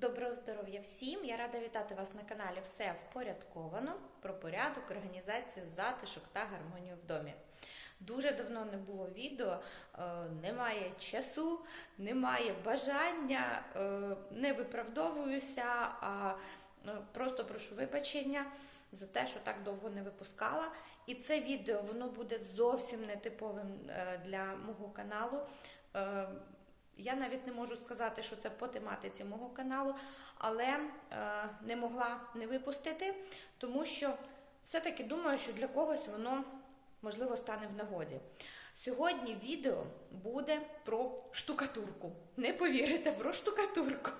Доброго здоров'я всім! Я рада вітати вас на каналі Все впорядковано про порядок, організацію, затишок та гармонію в домі. Дуже давно не було відео, е, немає часу, немає бажання, е, не виправдовуюся, а е, просто прошу вибачення за те, що так довго не випускала. І це відео воно буде зовсім нетиповим для мого каналу. Я навіть не можу сказати, що це по тематиці мого каналу, але е, не могла не випустити, тому що все-таки думаю, що для когось воно можливо стане в нагоді. Сьогодні відео буде про штукатурку. Не повірите, про штукатурку.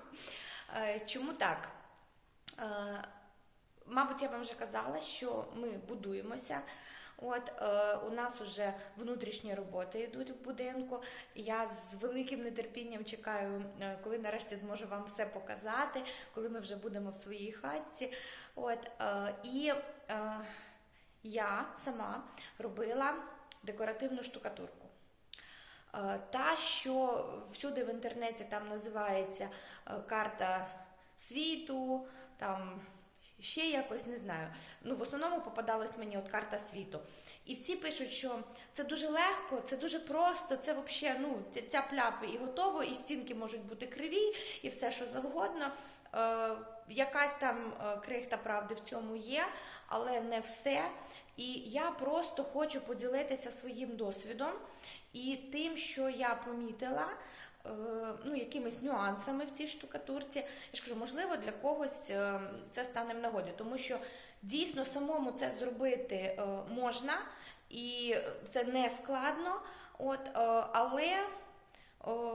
Е, чому так? Е, Мабуть, я вам вже казала, що ми будуємося. От е, у нас вже внутрішні роботи йдуть в будинку. Я з великим нетерпінням чекаю, е, коли нарешті зможу вам все показати, коли ми вже будемо в своїй хатці. От е, і е, я сама робила декоративну штукатурку. Е, Та, що всюди в інтернеті там називається е, карта світу, там ще якось не знаю. Ну, в основному попадалась мені от карта світу. І всі пишуть, що це дуже легко, це дуже просто, це взагалі ну, ця- пляпи і готово, і стінки можуть бути криві, і все, що завгодно. Е, якась там е, крихта правди в цьому є, але не все. І я просто хочу поділитися своїм досвідом і тим, що я помітила, ну, якимись нюансами в цій штукатурці. Я ж кажу, можливо, для когось е, це стане в нагоді, тому що дійсно самому це зробити е, можна, і це не складно. От, е, але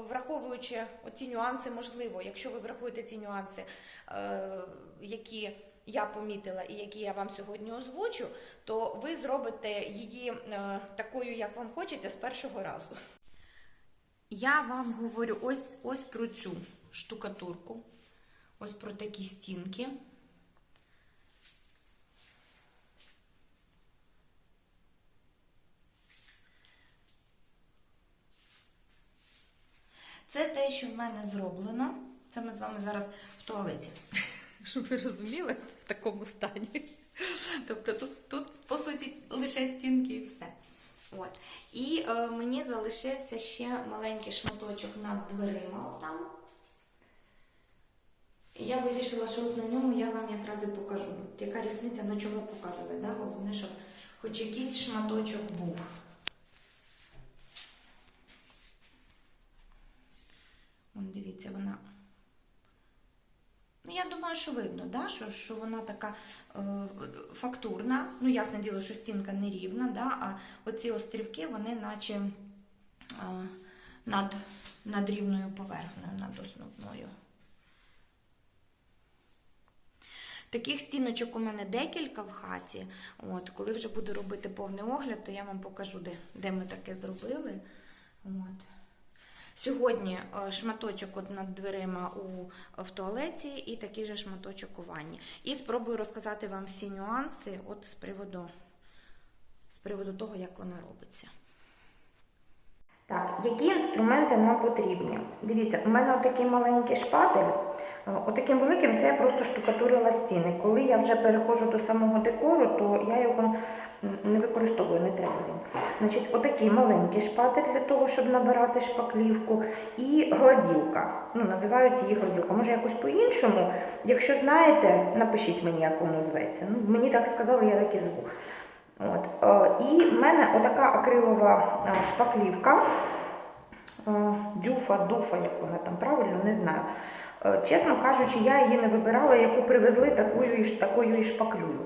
враховуючи ті нюанси, можливо, якщо ви врахуєте ці нюанси, е, які я помітила і які я вам сьогодні озвучу, то ви зробите її е, такою, як вам хочеться, з першого разу. Я вам говорю ось, ось про цю штукатурку, ось про такі стінки. Це те, що в мене зроблено. Це ми з вами зараз в туалеті. Щоб ви розуміли, в такому стані. Тобто тут, тут по суті, лише стінки і все. От. І е, мені залишився ще маленький шматочок над дверима там. Я вирішила, що на ньому я вам якраз і покажу. Яка різниця на чому показувати. Да? Головне, щоб хоч якийсь шматочок був. Вон, дивіться, вона. Ну, я думаю, що видно, да? що, що вона така е, фактурна. Ну, ясне діло, що стінка не рівна, да? а оці острівки, вони наче е, над, над рівною поверхнею, над основною. Таких стіночок у мене декілька в хаті. От, коли вже буду робити повний огляд, то я вам покажу, де, де ми таке зробили. От. Сьогодні е, шматочок от над дверима у, в туалеті і такий же шматочок у ванні. І спробую розказати вам всі нюанси от з приводу, з приводу того, як вона робиться. Так, які інструменти нам потрібні? Дивіться, у мене отакий маленький шпатель. Е, Отаким великим це я просто штукатурила стіни. Коли я вже переходжу до самого декору, то я його не використовую, не треба він. Значить, отакий маленький шпатель для того, щоб набирати шпаклівку, і гладілка. Ну, називають її гладілка. Може якось по-іншому. Якщо знаєте, напишіть мені, як воно зветься. Ну, мені так сказали, я так і зву. От. е, І в мене отака акрилова е, шпаклівка. Е, Дюфа, дуфа, як вона там правильно, не знаю. Чесно кажучи, я її не вибирала, яку привезли, такою такою і шпаклюю.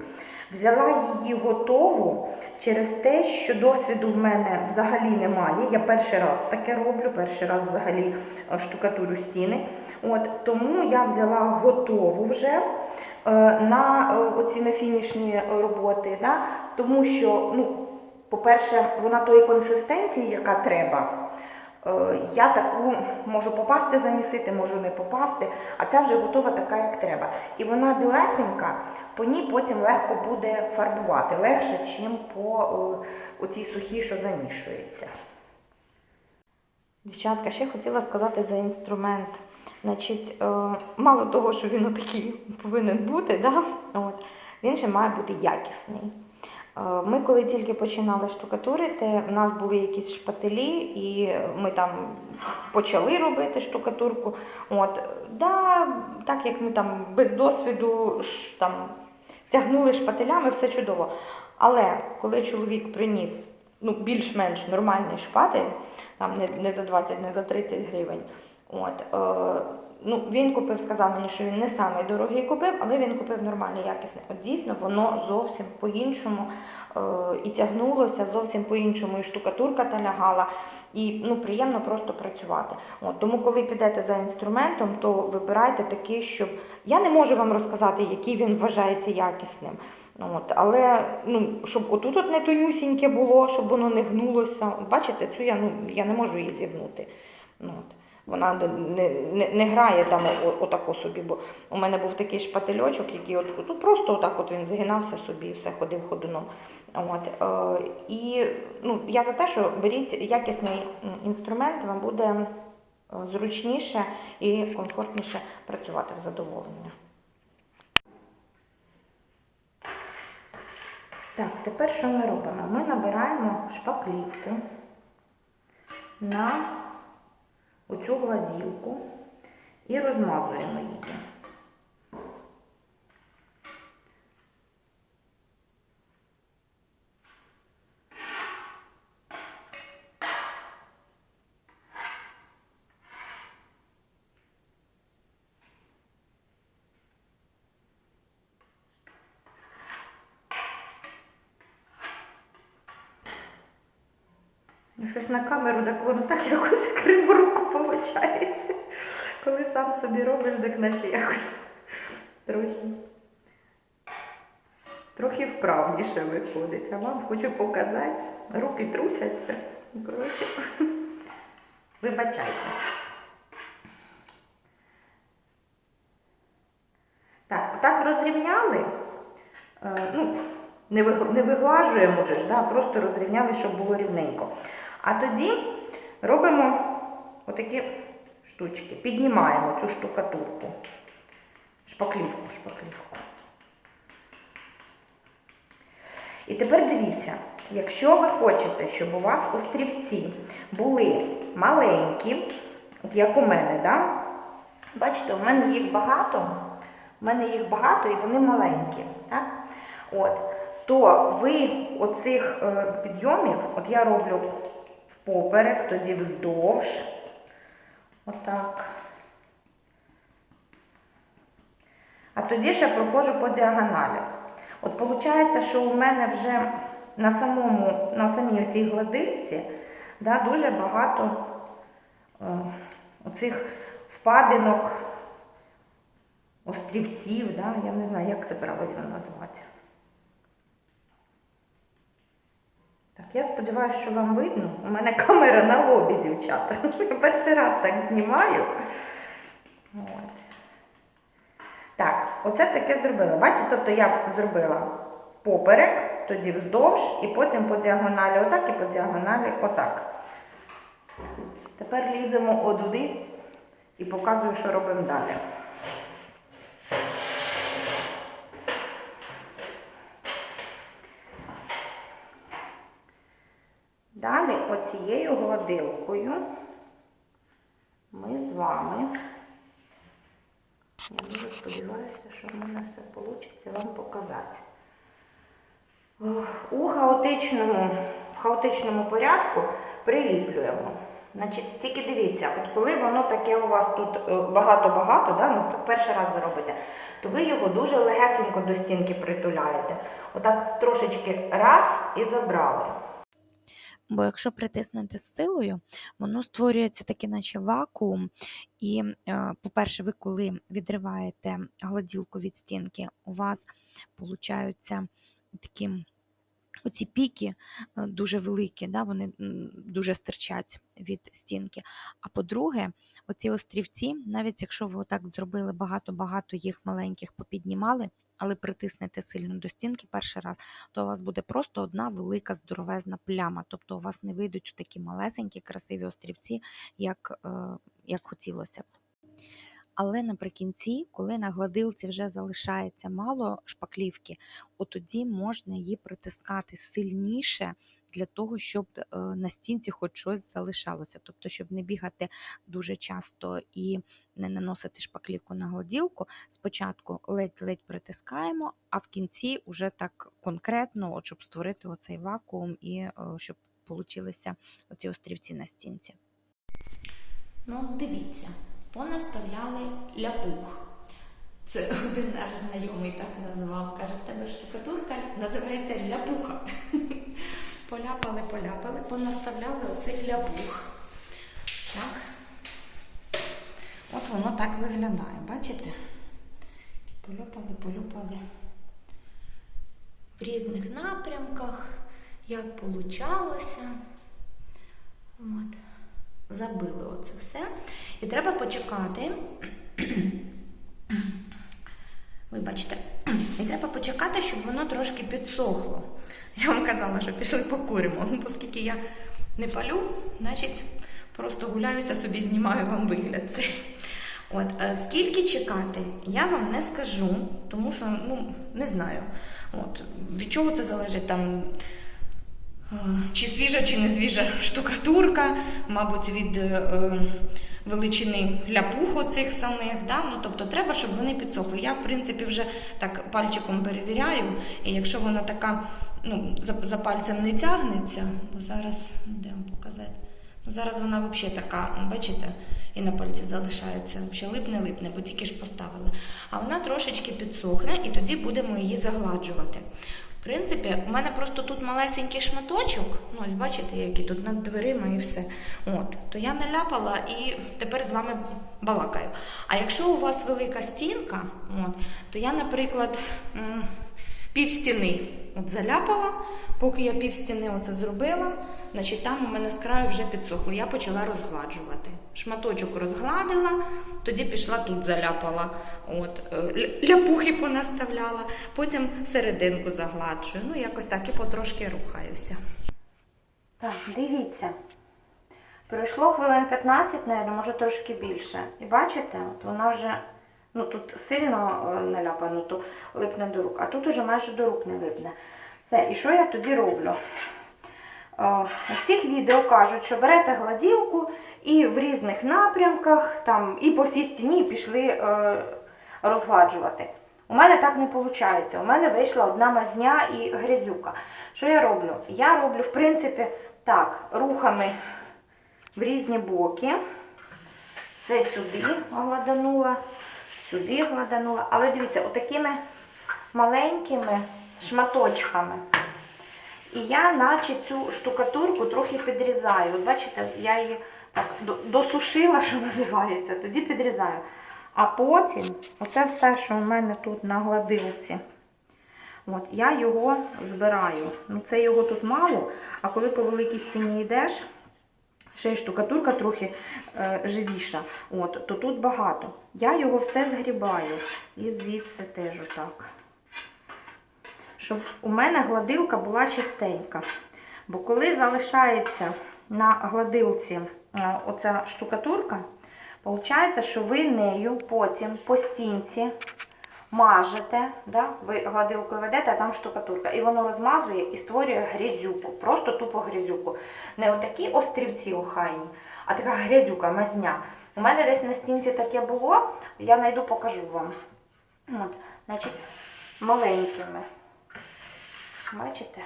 Взяла її готову через те, що досвіду в мене взагалі немає. Я перший раз таке роблю, перший раз взагалі штукатурю стіни. От, тому я взяла готову вже на е, оці на фінішні роботи, да? тому що, ну, по-перше, вона тої консистенції, яка треба. Е, Я таку можу попасти замісити, можу не попасти, а ця вже готова така, як треба. І вона білесенька, по ній потім легко буде фарбувати, легше, ніж по е, оцій сухій, що замішується. Дівчатка, ще хотіла сказати за інструмент. Значить, е, мало того, що він отакий повинен бути, да? От, він ще має бути якісний. Е, Ми коли тільки починали штукатурити, в нас були якісь шпателі, і ми там почали робити штукатурку. От, да, так як ми там без досвіду там, тягнули шпателями, все чудово. Але коли чоловік приніс ну, більш-менш нормальний шпатель, там не, не за 20, не за 30 гривень. От, е, ну, він купив, сказав мені, що він не самий дорогий купив, але він купив нормальний, якісний. От дійсно воно зовсім по-іншому е, і тягнулося, зовсім по-іншому, і штукатурка та лягала. І ну, приємно просто працювати. От, тому, коли підете за інструментом, то вибирайте такий, щоб я не можу вам розказати, який він вважається якісним. От, але ну, щоб отут от не тонюсіньке було, щоб воно не гнулося. Бачите, цю я, ну, я не можу її зігнути. Ну, от. Вона не, не, не, грає там отако собі, бо у мене був такий шпательочок, який от, от просто отак от він згинався собі і все ходив ходуном. От, е, і ну, я за те, що беріть якісний інструмент, вам буде е, зручніше і комфортніше працювати в задоволення. Так, тепер що ми робимо? Ми набираємо шпаклівки на оцю гладілку і розмазуємо її. Ну, щось на камеру, так воно так якось криворуко виходить. Коли сам собі робиш, так наче якось трохи, трохи вправніше виходить. А вам хочу показати. Руки трусяться. Коротше, вибачайте. Так, отак розрівняли. Е, ну, не, виглажуємо же ж, да, просто розрівняли, щоб було рівненько. А тоді робимо отакі штучки, піднімаємо цю штукатурку. Шпаклівку, шпаклівку. І тепер дивіться, якщо ви хочете, щоб у вас острівці були маленькі, як у мене, да? бачите, у мене їх багато, у мене їх багато і вони маленькі. Так? От, то ви оцих е, підйомів, от я роблю впоперек, тоді вздовж. Отак. А тоді ще проходжу по діагоналі. От виходить, що у мене вже на самому, на самій цій гладильці да, дуже багато е, оцих впадинок, острівців, да, я не знаю, як це правильно назвати. Я сподіваюся, що вам видно. У мене камера на лобі, дівчата. Я перший раз так знімаю. От. Так, оце таке зробила. Бачите, тобто я зробила поперек, тоді вздовж, і потім по діагоналі отак і по діагоналі отак. Тепер ліземо одуди і показую, що робимо далі. Далі гладилкою ми з вами. Я дуже сподіваюся, що в мене все вийде вам показати. У хаотичному, в хаотичному порядку приліплюємо. Значить, тільки дивіться, от коли воно таке у вас тут е, багато-багато, да, ну, перший раз ви робите, то ви його дуже легесенько до стінки притуляєте. Отак трошечки раз і забрали. Бо якщо притиснути з силою, воно створюється такий, наче вакуум. І, е, по-перше, ви коли відриваєте гладілку від стінки, у вас получаються такі оці піки е, дуже великі, да, вони дуже стирчать від стінки. А по-друге, оці острівці, навіть якщо ви отак зробили багато-багато їх маленьких попіднімали, але притиснете сильно до стінки перший раз, то у вас буде просто одна велика здоровезна пляма. Тобто у вас не вийдуть такі малесенькі, красиві острівці, як, е, як хотілося б. Але наприкінці, коли на гладилці вже залишається мало шпаклівки, от тоді можна її притискати сильніше для того, щоб е, на стінці хоч щось залишалося. Тобто, щоб не бігати дуже часто і не наносити шпаклівку на гладілку. Спочатку ледь-ледь притискаємо, а в кінці вже так конкретно, от щоб створити оцей вакуум і е, щоб получилися оці острівці на стінці. Ну, дивіться, понаставляли ляпух. Це один наш знайомий так назвав. Каже, в тебе штукатурка називається ляпуха. Поляпали, поляпали, понаставляли оцей ляпух. Так. От воно так виглядає, бачите? Поляпали, полюпали в різних напрямках, як получалося. От забили оце все. І треба почекати. Ви бачите, і треба почекати, щоб воно трошки підсохло. Я вам казала, що пішли покуримо. Ну, оскільки я не палю, значить просто гуляюся собі, знімаю вам вигляд цей. От, е, скільки чекати, я вам не скажу, тому що ну, не знаю. От, від чого це залежить там. Е, Чи свіжа, чи не свіжа штукатурка, мабуть, від е, величини ляпуху цих самих. Да? Ну, тобто треба, щоб вони підсохли. Я, в принципі, вже так пальчиком перевіряю, і якщо вона така ну, за, за пальцем не тягнеться, бо зараз, ну, де вам показати? Ну, зараз вона взагалі така, бачите, і на пальці залишається. Взагалі липне-липне, бо тільки ж поставили. А вона трошечки підсохне, і тоді будемо її загладжувати. Принципі, у мене просто тут малесенький шматочок, ну ось бачите, який тут над дверима і все. От, то я наляпала і тепер з вами балакаю. А якщо у вас велика стінка, от, то я, наприклад, пів стіни от заляпала, поки я пів стіни оце зробила, значить там у мене з краю вже підсохло. Я почала розгладжувати. Шматочок розгладила, тоді пішла тут заляпала. От, е, ляпухи понаставляла, потім серединку загладжую. Ну, якось так і потрошки рухаюся. Так, дивіться. Пройшло хвилин 15, навіть, може трошки більше. І бачите, от вона вже ну тут сильно е, наляпано, то липне до рук, а тут уже майже до рук не липне. Все, і що я тоді роблю? Е, В цих відео кажуть, що берете гладілку і в різних напрямках, там, і по всій стіні пішли е, розгладжувати. У мене так не виходить. У мене вийшла одна мазня і грязюка. Що я роблю? Я роблю, в принципі, так, рухами в різні боки. Це сюди гладанула, сюди гладанула. Але дивіться, отакими маленькими шматочками. І я, наче цю штукатурку трохи підрізаю. От бачите, я її так досушила, що називається, тоді підрізаю. А потім, оце все, що у мене тут на гладилці, от, я його збираю. Ну, це його тут мало, а коли по великій стіні йдеш, ще й штукатурка трохи е, живіша, от, то тут багато. Я його все згрібаю. І звідси теж отак щоб у мене гладилка була чистенька. Бо коли залишається на гладилці е, оця штукатурка, виходить, що ви нею потім по стінці мажете, да? ви гладилкою ведете, а там штукатурка. І воно розмазує і створює грязюку. Просто тупо грязюку. Не отакі острівці охайні, а така грязюка, мазня. У мене десь на стінці таке було, я знайду, покажу вам. От, значить, маленькими. Бачите?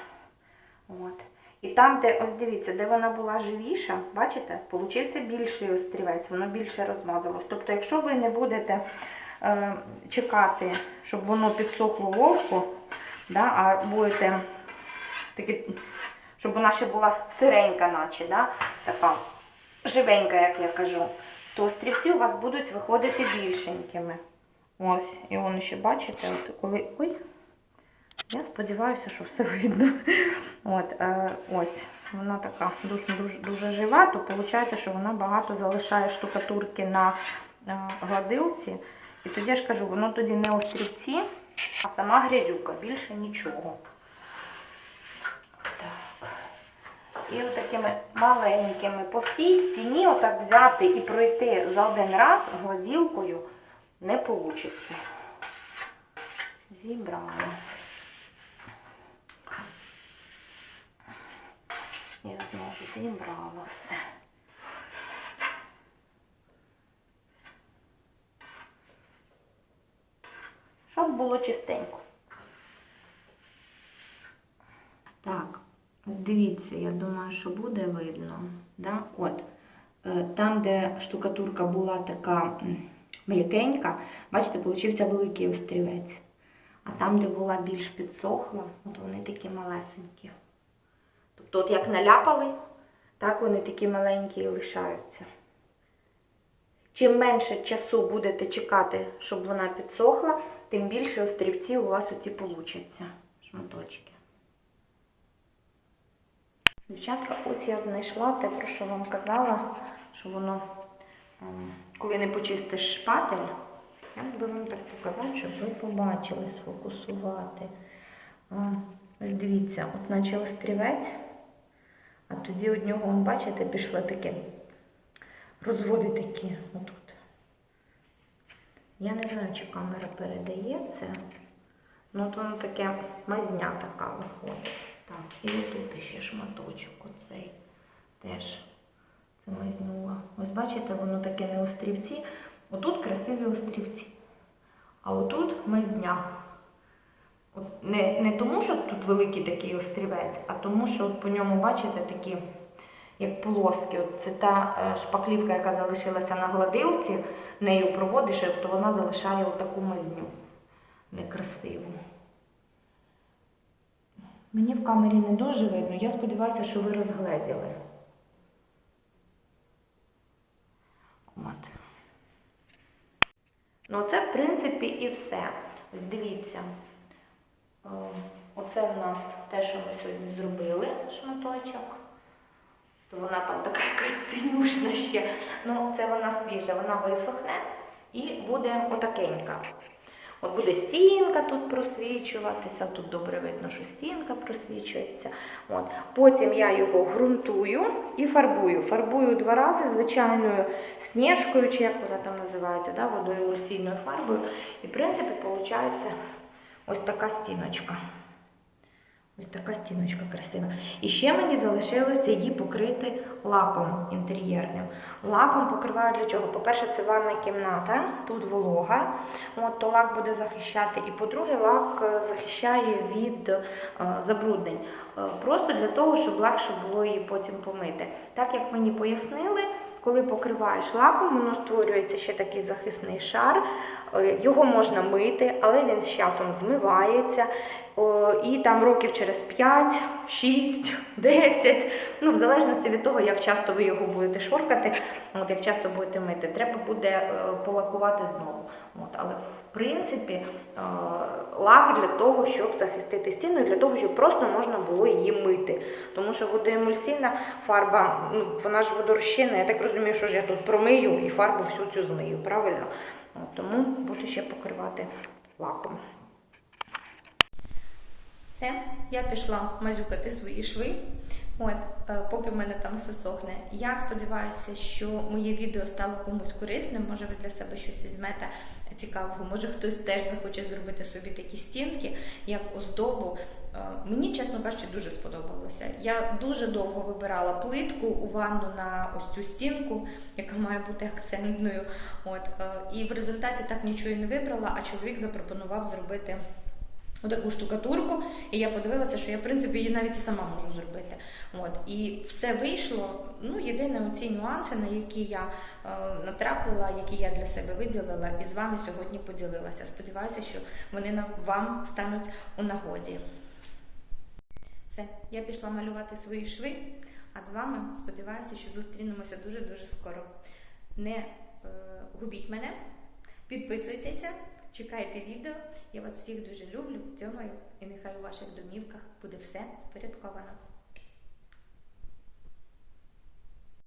От. І там, де, ось дивіться, де вона була живіша, бачите, получився більший острівець, воно більше розмазалось. Тобто, якщо ви не будете чекати, щоб воно підсохло вовку, да, а будете таки, щоб вона ще була сиренька, наче, да, така живенька, як я кажу, то острівці у вас будуть виходити більшенькими. Ось, і воно ще бачите, от коли. Ой, я сподіваюся, що все видно. От, е, ось, вона така дуже, дуже жива, то виходить, що вона багато залишає штукатурки на е, гладилці. І тоді я ж кажу, воно тоді не острівці, а сама грязюка, більше нічого. І отакими маленькими по всій стіні отак взяти і пройти за один раз гладілкою не вийде. Зібрали. Я знову зібрала все. Щоб було чистенько. Так, дивіться, я думаю, що буде видно. Да? От. Е, Там, де штукатурка була така м'якенька, бачите, получився великий острівець. А там, де була більш підсохла, от вони такі малесенькі. Тобто, от як наляпали, так вони такі маленькі і лишаються. Чим менше часу будете чекати, щоб вона підсохла, тим більше острівці у вас оці получаться шматочки. Дівчатка, ось я знайшла те, про що вам казала, що воно, ем, коли не почистиш шпатель, як би вам так показати, щоб ви побачили, сфокусувати. Ось дивіться, от наче острівець, а тоді від нього, бачите, пішли такі розводи такі отут. Я не знаю, чи камера передає це. Ну, от воно таке мазня така виходить. Так, і отут ще шматочок оцей теж це мазнула. Ось бачите, воно таке не острівці. Отут красиві острівці. А отут мазня. Не, не тому, що тут великий такий острівець, а тому, що от по ньому, бачите, такі, як полоски. От це та е, шпаклівка, яка залишилася на гладилці, нею проводиш, то вона залишає отаку мазню. Некрасиву. Мені в камері не дуже видно. Я сподіваюся, що ви розгледіли. От. Ну, це, в принципі, і все. Ось дивіться. Оце в нас те, що ми сьогодні зробили, шматочок. Вона там така якась синюшна ще. Ну, це вона свіжа, вона висохне і буде отакенька. От буде стінка тут просвічуватися, тут добре видно, що стінка просвічується. От. Потім я його ґрунтую і фарбую. Фарбую два рази звичайною сніжкою, чи як вона там називається, да, водою фарбою. І в принципі виходить ось така стіночка. Ось така стіночка красива. І ще мені залишилося її покрити лаком інтер'єрним. Лаком покриваю для чого? По-перше, це ванна кімната, тут волога, от, то лак буде захищати. І по-друге, лак е, захищає від е, забруднень. Е, просто для того, щоб легше було її потім помити. Так як мені пояснили, коли покриваєш лаком, воно створюється ще такий захисний шар. Е, Його можна мити, але він з часом змивається. І там років через 5, 6, 10, ну в залежності від того, як часто ви його будете шоркати, от як часто будете мити, треба буде е, полакувати знову. От, але принципі е, лак для того, щоб захистити стіну, і для того, щоб просто можна було її мити. Тому що водоемульсійна фарба, ну вона ж водорозчинна, я так розумію, що ж я тут промию і фарбу всю цю змию, правильно? Тому буду ще покривати лаком. Все, я пішла мазюкати свої шви. От, е, поки в мене там все сохне. Я сподіваюся, що моє відео стало комусь корисним. Може, ви для себе щось візьмете цікавого. Може, хтось теж захоче зробити собі такі стінки, як оздобу. Е, Мені, чесно кажучи, дуже сподобалося. Я дуже довго вибирала плитку у ванну на ось цю стінку, яка має бути акцентною. От, е, і в результаті так нічого і не вибрала, а чоловік запропонував зробити таку штукатурку, і я подивилася, що я, в принципі, її навіть і сама можу зробити. От, і все вийшло. Ну, єдине оці нюанси, на які я е, натрапила, які я для себе виділила, і з вами сьогодні поділилася. Сподіваюся, що вони вам стануть у нагоді. Все, я пішла малювати свої шви, а з вами сподіваюся, що зустрінемося дуже-дуже скоро. Не е, губіть мене, підписуйтеся, чекайте відео. Я вас всіх дуже люблю, Цьому і нехай у ваших домівках буде все впорядковано.